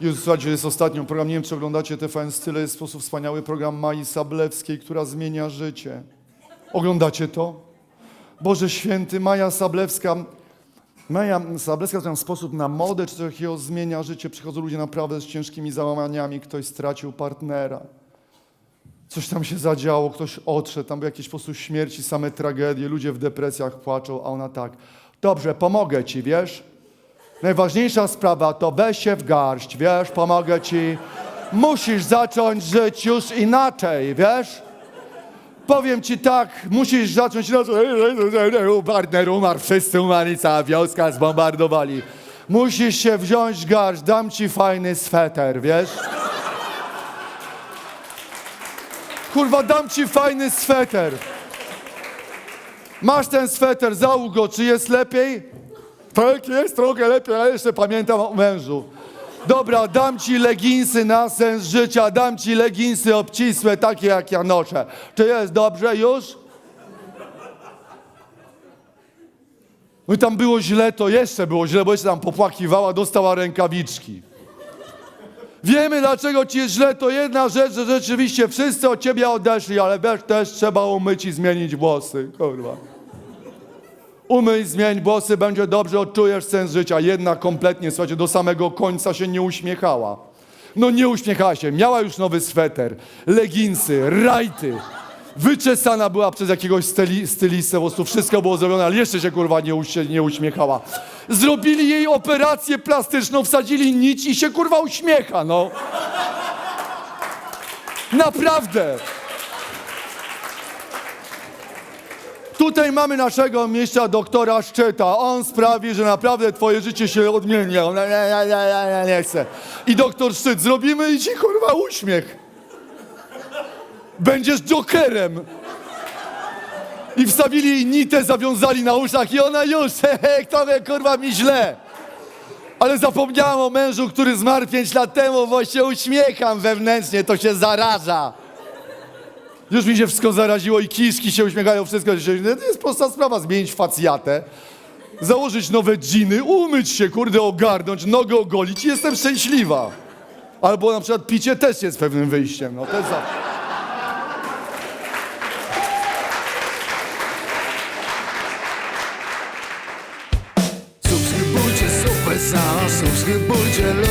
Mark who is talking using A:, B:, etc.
A: Jezu, słuchajcie, jest ostatnio program, nie wiem czy oglądacie TVN Style, jest w sposób wspaniały program Mai Sablewskiej, która zmienia życie. Oglądacie to? Boże święty, Maja Sablewska, Maja Sablewska w ten sposób na modę czy coś takiego zmienia życie. Przychodzą ludzie naprawdę z ciężkimi załamaniami, ktoś stracił partnera. Coś tam się zadziało, ktoś odszedł, tam były jakieś po prostu śmierci, same tragedie, ludzie w depresjach płaczą, a ona tak. Dobrze, pomogę ci, wiesz? Najważniejsza sprawa to weź się w garść, wiesz, pomogę ci. Musisz zacząć żyć już inaczej, wiesz? Powiem ci tak, musisz zacząć. Partner umarł, wszyscy umarli, cała wioska zbombardowali. Musisz się wziąć garść, dam ci fajny sweter, wiesz? Kurwa, dam ci fajny sweter. Masz ten sweter, załóż go, czy jest lepiej? Tak, jest trochę lepiej, ale jeszcze pamiętam o mężu. Dobra, dam ci leginsy na sens życia, dam ci leginsy obcisłe, takie jak ja noszę. Czy jest dobrze już? No i tam było źle, to jeszcze było źle, bo jeszcze tam popłakiwała, dostała rękawiczki. Wiemy, dlaczego ci jest źle, to jedna rzecz, że rzeczywiście wszyscy od ciebie odeszli, ale wiesz, też trzeba umyć i zmienić włosy, kurwa. Umyj, zmień włosy, będzie dobrze, odczujesz sens życia. Jedna kompletnie, słuchajcie, do samego końca się nie uśmiechała. No nie uśmiechała się, miała już nowy sweter, leginsy, rajty. Wyczesana była przez jakiegoś styli, stylistę, po prostu wszystko było zrobione, ale jeszcze się kurwa nie, uś- nie uśmiechała. Zrobili jej operację plastyczną, wsadzili nić i się kurwa uśmiecha, no. Naprawdę. Tutaj mamy naszego mistrza doktora Szczyta. On sprawi, że naprawdę twoje życie się odmieni. On, nie, nie, nie, nie, chce. I doktor Szczyt, zrobimy i ci kurwa uśmiech. Będziesz jokerem. I wstawili jej nitę, zawiązali na uszach i ona już, hehe, kto wie, kurwa, mi źle. Ale zapomniałam o mężu, który zmarł pięć lat temu, bo się uśmiecham wewnętrznie, to się zaraża. Już mi się wszystko zaraziło i kiszki się uśmiechają, wszystko się To jest prosta sprawa, zmienić facjatę, założyć nowe dżiny, umyć się, kurde, ogarnąć, nogę ogolić i jestem szczęśliwa. Albo na przykład picie też jest pewnym wyjściem, no to jest zawsze. Subskrybujcie Super Sound, subskrybujcie